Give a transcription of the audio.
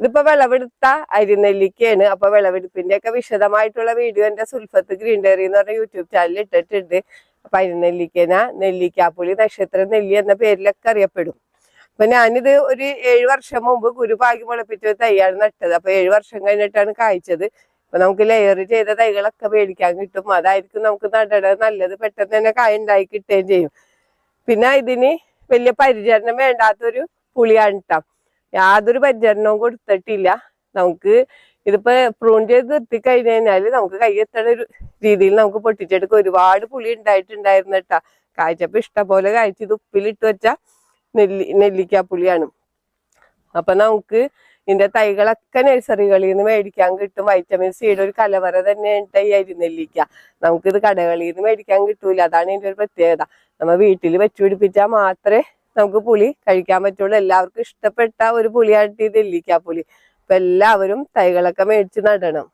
ഇതിപ്പോ വിളവെടുത്ത അരിനെല്ലിക്കയാണ്. അപ്പൊ വിളവെടുപ്പിന്റെ ഒക്കെ വിശദമായിട്ടുള്ള വീഡിയോ എന്റെ സുൽഫത്ത് ഗ്രീൻ ഡയറി എന്ന് പറഞ്ഞ യൂട്യൂബ് ചാനലിൽ ഇട്ടിട്ടുണ്ട്. അപ്പൊ അരിനെല്ലിക്കന നെല്ലിക്കാപ്പുളി നക്ഷത്ര നെല്ലി എന്ന പേരിലൊക്കെ അറിയപ്പെടും. അപ്പൊ ഞാനിത് ഒരു ഏഴു വർഷം മുമ്പ് കുരുഭാഗ്യം മുളപ്പിച്ച തൈയാണ് നട്ടത്. അപ്പൊ ഏഴു വർഷം കഴിഞ്ഞിട്ടാണ് കായ്ച്ചത്. അപ്പൊ നമുക്ക് ലെയർ ചെയ്ത തൈകളൊക്കെ മേടിക്കാൻ കിട്ടും. അതായിരിക്കും നമുക്ക് നടണത് നല്ലത്. പെട്ടെന്ന് തന്നെ കായ ഉണ്ടായി കിട്ടുകയും ചെയ്യും. പിന്നെ ഇതിന് വലിയ പരിചരണം വേണ്ടാത്തൊരു പുളിയാണ് ട്ടോ. യാതൊരു പരിചരണവും കൊടുത്തിട്ടില്ല. നമുക്ക് ഇതിപ്പോ പ്രൂൺ ചെയ്ത് നിർത്തി കഴിഞ്ഞു കഴിഞ്ഞാൽ നമുക്ക് കൈയെത്തണ ഒരു രീതിയിൽ നമുക്ക് പൊട്ടിച്ചെടുക്കാം ഒരുപാട് പുളി ഉണ്ടായിട്ടുണ്ടായിരുന്നു കേട്ടാ കാഴ്ചപ്പോ ഇഷ്ടംപോലെ കാഴ്ച ഇത് ഉപ്പിലിട്ട് വെച്ച നെല്ലി നെല്ലിക്കാപ്പുളിയാണ്. അപ്പൊ നമുക്ക് ഇതിന്റെ തൈകളൊക്കെ നഴ്സറികളിൽ നിന്ന് മേടിക്കാൻ കിട്ടും. വൈറ്റമിൻ സിയുടെ ഒരു കലവറ തന്നെയാണ് ഈ അരിനെല്ലിക്ക നമുക്കിത് കടകളിൽ നിന്ന് മേടിക്കാൻ കിട്ടൂല. അതാണ് ഇതിന്റെ ഒരു പ്രത്യേകത. നമ്മ വീട്ടിൽ വെച്ചുപിടിപ്പിച്ചാൽ മാത്രമേ നമുക്ക് പുളി കഴിക്കാൻ പറ്റുള്ളൂ. എല്ലാവർക്കും ഇഷ്ടപ്പെട്ട ഒരു പുളിയായിട്ട് ഈ പുളി. അപ്പൊ എല്ലാവരും തൈകളൊക്കെ മേടിച്ച് നടണം.